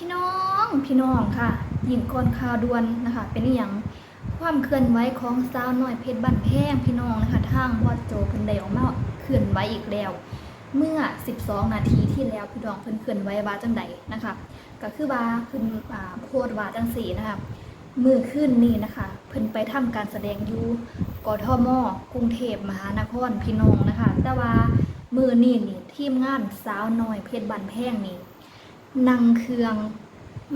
พี่น้องพี่น้องค่ะ หญิงก่อนข่าวด่วนนะคะ เป็นอย่างความเคลื่อนไหวของสาวน้อยเพชรบันแพงพี่น้องนะคะทางบอดโจเพิ่นได้ออกมาเคลื่อนไหวอีกแล้ว เมื่อ 12 นาทีที่แล้วพี่น้องเพิ่นเคลื่อนไหวว่าจังใดนะคะ ก็คือว่าเพิ่นอ่าโพสต์ว่าจังสีนะคะมือขึ้นนี่นะคะ เพิ่นไปทำการแสดงอยู่กทมกรุงเทพมหานครพี่น้องนะคะ แต่ว่ามือนี่นี่ทีมงานสาวน้อยเพชรบันแพงนี่ นางเครื่อง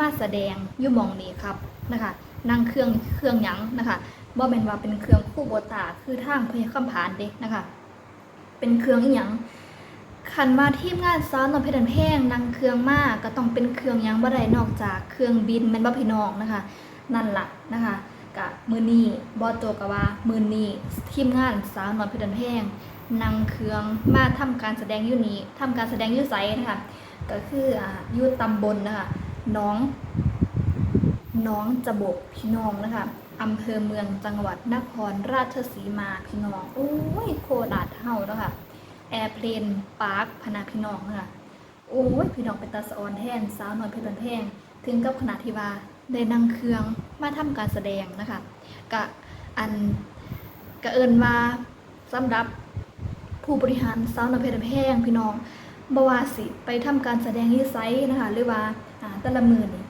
มาแสดงอยุหมองนี้ครับนะคะนางเครื่องเครื่องยังนะคะบ่แม่นว่าเป็นเครื่องคู่โบตาคือทางพยาคำผานเด็กนะคะ เป็นเครื่องอีหยังคันมาทีมงานสาวนอยเพชรบันแพงนางเครื่องมากก็ต้องเป็นเครื่องยังบ่ได้นอกจากเครื่องบินแม่นบ่พี่น้องนะคะ นั่นล่ะนะคะกะมือนี้บอโจกะว่ามือนี้ทีมงานสาวนอยเพชรบันแพงนางเครื่องมาทำการแสดงอยู่นี้ทำการแสดงอยู่ไสนะคะ ก็คืออ่าอยู่ตำบลนะคะน้องน้องจะบกพี่น้องนะคะอำเภอเมืองจังหวัดนครราชสีมาพี่น้องโอ้ยโคราชเฮาแล้วค่ะแอร์เพลนปาร์คพนาพี่น้องนะคะโอ้ยพี่น้องเป็นตาสะออนแทนสาวน้อยเพชรบันแพงถึงกับขนาดที่ว่าได้นั่งเครื่องมาทำการแสดงนะคะกะอันกะเอินมาสำหรับผู้บริหารสาวน้อยเพชรบันแพงพี่น้อง บวาสิไปทำการแสดงที่ไซต์นะคะ หรือว่าแต่ละมือนี่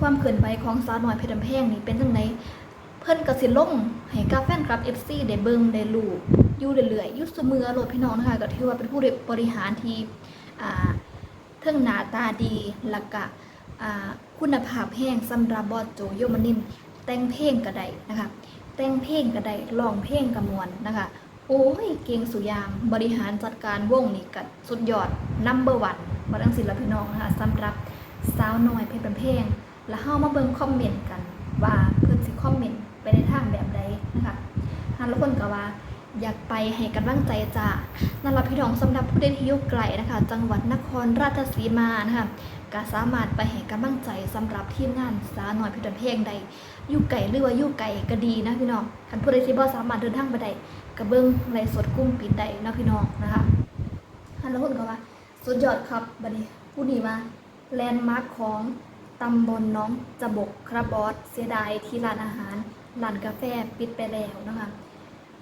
ความเคลื่อนไหวของสาวน้อยเพชรแพงนี่เป็นจังไดเพิ่นก็สิลงให้กับแฟนคลับ FC ได้เบิ่งได้รู้อยู่เรื่อยๆยู่เสมอโหลดพี่น้องนะคะก็ถือว่าเป็นผู้บริหารที่อ่าเทิงหน้าตาดีแล้วก็อ่าคุณภาพแห้งสำหรับบอโจโยมนินแต่งเพลงก็ได้นะคะแต่งเพลงก็ได้ร้องเพลงก็ม่วนนะคะ อ้ยเก่งสุดยางบริหารจัดการวงนี่กัสุดยอดนัมเบอร์วันมาดังศิลปินน้องนะคะสำหรับสาวน้อยเพชรเป็นเพลงแล้วเฮามาเบิ่งคอมเมนต์กัน ว่าเพิ่นสิคอมเมนต์ไปในทางแบบใดนะคะฮันทุกคนก็ว่า อยากไปให้กำลังใจจ้านั่นละพี่น้องสำหรับผู้ใดที่ยู่ไกลนะคะ จังหวัดนครราชสีมานะคะก็สามารถไปให้กำลังใจสำหรับทีมงานสาวน้อยพชรเป็นเพลงใดยู่ไกลหรือว่ายู่ไกลก็ดีนะพี่น้องคันผู้ใดที่บ่สามารถเดินทางไปได้กระเบื้องไรสดกุ้มปิดได้นะพี่น้องนะคะฮันแล้วคนก็ว่าสุดยอดครับบัดนี้ผู้นี้มาแลนด์มาร์คของตำบลน้องจะบกครับบอสเสียดายที่ร้านอาหารร้านกาแฟปิดไปแล้วนะคะ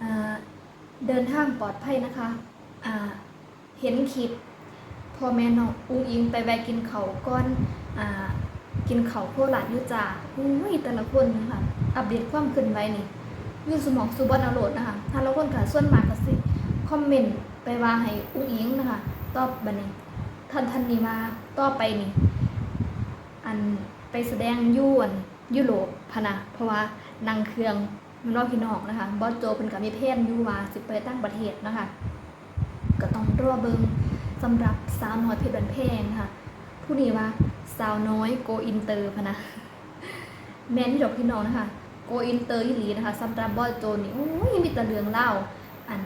อ่า เดินทางปลอดภัยนะคะอ่าเห็นคลิปพ่อแม่น้องอุ้งอิงไปแวะกินเขาก้อนอ่ากินเขาโคราชอยุจ่าอุ้ยแต่ละคนนะคะอัปเดตความขึ้นไหวนี่ยู่สมองซูบอนอโหลดนะคะถ้าเราคนค่ะส่วนมากก็สิคอมเมนต์ไปว่าให้อุ้งอิงนะคะ ตอบบันนี้ท่านท่านนี้มาต่อไปนี่อันไปแสดงยุ่นยุโรปพนะเพราะว่านางเครื่อง มันรอบพี่น้องนะคะบอสโจเป็นกับมีเพนอยู่ว่าสิไปตั้งประเทศนะคะก็ต้องรอเบิงสำหรับสาวน้อยเพชรบันเพงนะคะผู้นี้ว่าสาวน้อยโกอินเตอร์พนะแม่นที่ดอกพี่น้องนะคะโกอินเตอร์อีหลีนะคะสำหรับบอยโจนี่โอ้ยมีแต่เรื่องเล่า อัน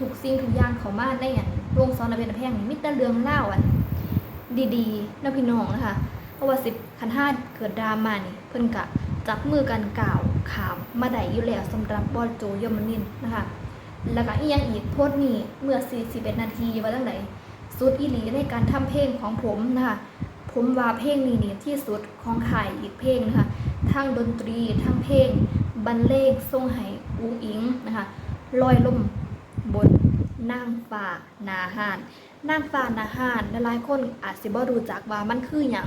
ทุกสิ่งทุกอย่างเขามาในอันโรงซ้อนระเบียนแพงนี่มีแต่เรื่องเล่าอันดีๆนะพี่น้องนะคะเพราะว่าสิบคันห้าเกิดดราม่านี่เพิ่นกะ จับมือกันกล่าวขามมาได้อยู่แล้วสำหรับบอยโจยมนินนะคะ แล้วก็อีกอย่างอีกโทษนี่เมื่อ 41 นาทีว่าตั้งไหนสุดอีหลีในการทำเพลงของผมนะคะ ผมว่าเพลงนี้นี่ที่สุดของข่ายอีกเพลงนะคะทั้งดนตรีทั้งเพลงบรรเลงทรงไหอุ้งอิงนะคะลอยล่มบนนางฟ้านาหานนางฟ้านาหานหลายคนอาจสิบ่รู้จักว่ามันคือหยัง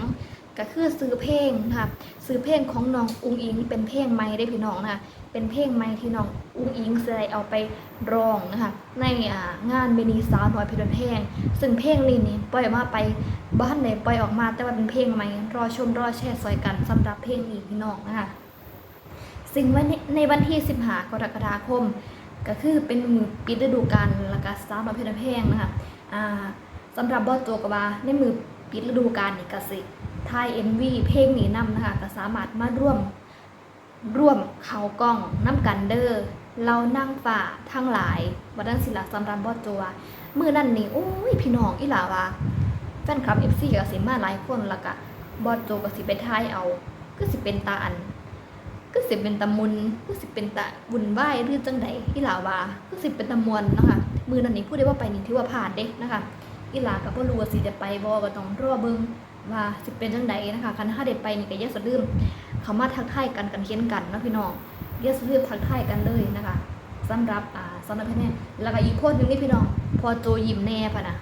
ก็คือซื้อเพลงนะคะซื้อเพลงของน้องอุ้งอิง เป็นเพลงใหม่ได้พี่น้องนะคะเป็นเพลงใหม่ที่น้องอุ้งอิงจะได้เอาไปร้องนะคะในงานเมนีสาวน้อยเพลินเพลง ซึ่งเพลงนี้นี่ปล่อยมาไปบ้านไหนปล่อยออกมาแต่ว่าเป็นเพลงใหม่รอชมรอแชร์ซอยกันสำหรับเพลงนี้พี่น้องนะคะซึ่งวันในวันที่15กรกฎาคม ก็คือเป็นมือปิดฤดูกาลและก็สาวน้อยเพลินเพลงนะคะสำหรับบอสโจกว่าในมือปิดฤดูกาลนี่ก็สิ ถ่าย MV เพลงนี้นํนะคะก็สามารถมาร่วมร่วมเขากล้องน้ำกันเดอร์เรานั่งฝ่าทั้งหลายวัดันศิลาสำรับบอดจัวมือนั่นนี่โอ้ยพี่น้องอีหลาว่าแฟนคลับเอฟซีก็สิมาหลายคนละกะบอดโจก็สิไปท้ายเอา ก็สิเป็นตาอัน ก็สิเป็นตะมุนก็สิเป็นตะบุญไหวายหรือจังใดอีหลาวาก็สิเป็นตะมวนนะคะมือนั่นนี่พูดได้ว่าไปนี่ถือว่าผ่านเด้นะคะอีหลากับพ่รู้ว่าสิจะไปบ่ก็ต้องรอเบิง ว่าสิเป็นจังใดนะคะคันถ้าเด็ดไปนี่ก็อย่าสะลืมเขามาทักทายกันกันเขียนกันนะพี่น้องอย่าสะลืมทักทายกันเลยนะคะสำหรับอ่าสำหรับพี่แน่แล้วก็อีกโพสต์หนึงนี่พี่น้อง พอโจยิ้มแน่พะนะ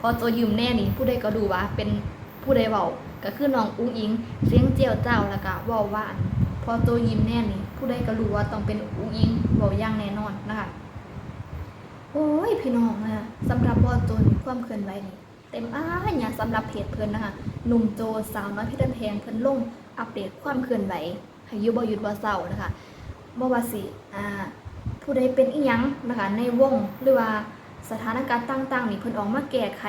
พอโจยิ้มแน่นี่ผู้ใดก็ดูว่าเป็นผู้ใดเว้าก็คือน้องอุ้งอิง เสียงเจียวเจ้าแล้วก็ว้าว่านพอโจยิ้มแน่นี่ ผู้ใดก็รู้ว่าต้องเป็นอุ้งอิงเว้าย่างแน่นอนนะคะโอ้ยพี่น้องนะสำหรับบอโจนความเคลื่อนไหวนี่ เต็มอ้าเนี่ยสำหรับเพจเพิ่นนะคะหนุ่มโจสาวน้อยเพชรแพงเพิ่นลงอัปเดตความเคลื่อนไหวให้ยู่บ่หยุดบ่เศร้านะคะบ่ว่าสิอ่าผู้ใดเป็นอีหยังนะคะในวงหรือว่าสถานการณ์ต่างๆนี่เพิ่นออกมาแก้ไข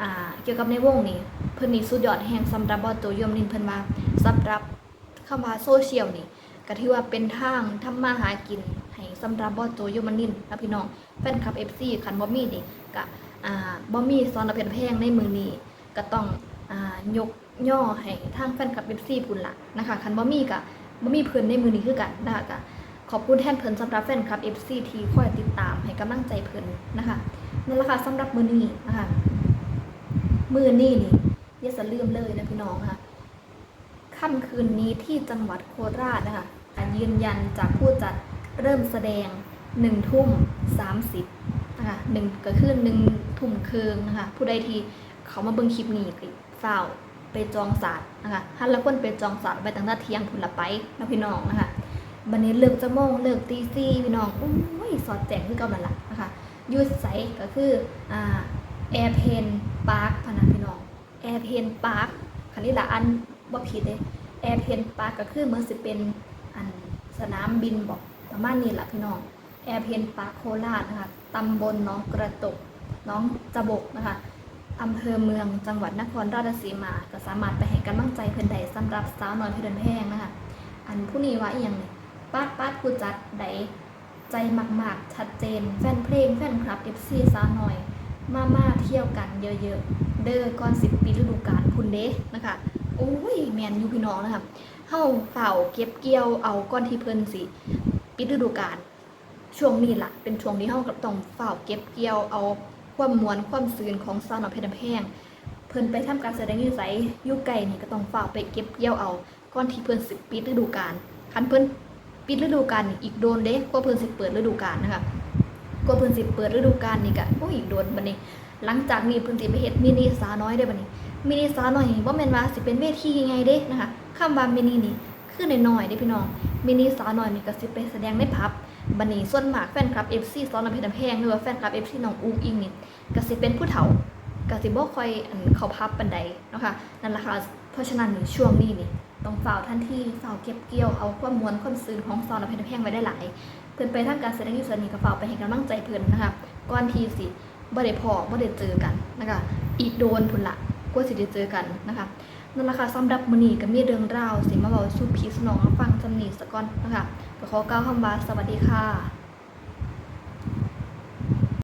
อ่าเกี่ยวกับในวงนี่เพิ่นนี่สุดยอดแห่งสำหรับบอโจยมนินเพิ่นว่าสำหรับคำว่าโซเชียลนี่ก็ถือว่าเป็นทางทำมาหากินให้สำหรับบอโจยมนินนะพี่น้องแฟนคลับ FC คันบ่มีนี่ก็ อ่าบ่มีซอนระเพ็นแพงในมือนี้ก็ต้องอ่ายกย่อให้ทางแฟนคลับ FC พุ่นละนะคะคันบ่มีก็บ่มีเพิ่นในมือนี้คือกันนะคะก็ขอบคุณแทนเพิ่นสำหรับแฟนคลับ FC ที่คอยติดตามให้กำลังใจเพิ่นนะคะนั่นแหละค่ะสำหรับมือนี้นะคะมือนี้นี่อย่าสะลืมเลยนะพี่น้องค่ะค่ำคืนนี้ที่จังหวัดโคราชนะคะยืนยันจากผู้จัดเริ่มแสดงหนึ่งทุ่มสามสิบ นะคะหนึ่งก็คือหนึ่งทุ่มครึ่งนะคะผู้ใดที่เขามาเบิ่งคลิปนี้ก็เฝ้าวไปจองศาสตร์นะคะฮันละคนไปจองศาสตร์ไปตั้งแต่เที่ยงพุ่นละไปนะพี่น้องนะคะบันนี้เลิกจะโมงเลิกตีสี่พี่น้องอุ้ยสอดแจงคือเก่านั่นแหละนะคะยูดไซก็คืออ่าแอร์เพนพาร์คพะนพี่น้องแอร์เพนพาร์คคันนี้ละอันบ่ผิดเลยแอร์เพนพาร์คก็คือเมือนสิเป็นอันสนามบินบอกประมาณนี้แหละพี่น้อง แอร์เพนปาโคราชนะคะตำบลน้องกระตกน้องจบกนะคะอำเภอเมืองจังหวัดนครราชสีมา ก็สามารถไปให้กำลังใจเพื่อนใดสำหรับสาวน้อยเพลินแพงนะคะ อันผู้นี้ว่าอย่างนี้ปาดปาดผู้จัดใดใจมากๆ ชัดเจน แฟนเพลงแฟนคลับ FC สาวน้อย มามาเที่ยวกันเยอะๆ เด้อก่อนสิบปีฤดูกาลพุ่นเด้นะคะโอ้ยแมนยูพี่น้องนะคะเฮาเฝ้าเก็บเกี่ยวเอาก้อนที่เพิ่นสิปิดฤดูกาล ช่วงนี้ล่ะ เป็นช่วงที่เฮากับต้องเฝ้าเก็บเกี่ยวเอาความมวลความซืนของสาวน้อยเพชรแพงเพิ่นไปทำการแสดงอยู่ไสอยู่ไกลนี่ก็ต้องเฝ้าไปเก็บเกี่ยวเอาก่อนที่เพิ่นสิปิดฤดูกาลคันเพิ่นปิดฤดูกาลนี่อีกโดนเด้กว่าเพิ่นสิเปิดฤดูกาลนะคะกว่าเพิ่นสิเปิดฤดูกาลนี่ก็โอ้อีกโดนบัดนี้ หลังจากนี้เพิ่นสิไปเฮ็ดมินิสาน้อยได้บัดนี้มินิสาน้อยนี่บ่แม่นว่าสิเป็นเวทียังไงเด้นะคะคำว่ามินินี่คือน้อยๆเด้พี่น้องมินิสาน้อยนี่ก็สิไปแสดงในผับ บันนี้ส่วนมากแฟนคลับ FC ซ้อนน้ำเพชรน้ำแพงหรือว่าแฟนคลับ FC น้องอุ้งอิงนี่ก็สิเป็นผู้เฒ่าก็สิบ่ค่อยเขาพับปันใดนะคะนั่นแหละค่ะเพราะฉะนั้นช่วงนี้นี่ต้องฝ่าวทันที่ฝ่าวเก็บเกี่ยวเอาความมวลความซื่นของซ้อนน้ำเพชรน้ำแพงไว้ได้หลายเพิ่นไปทางการแสดงอยู่ส่วนนี้ก็ฝ่าวไปให้กำลังใจเพิ่อนนะคะก่อนทีสิบ่ได้พอบ่ได้เจอกันนะคะอีกโดนพุ่นละกว่าสิได้เจอกันนะคะ นั่นแหละค่ะสำหรับมื้อนี้ก็มีเรื่องราวสิมาเว้าสู่พี่สนองฟังจำหนีสะก่อนนะคะก็ขอกล่าวคำว่าสวัสดีค่ะ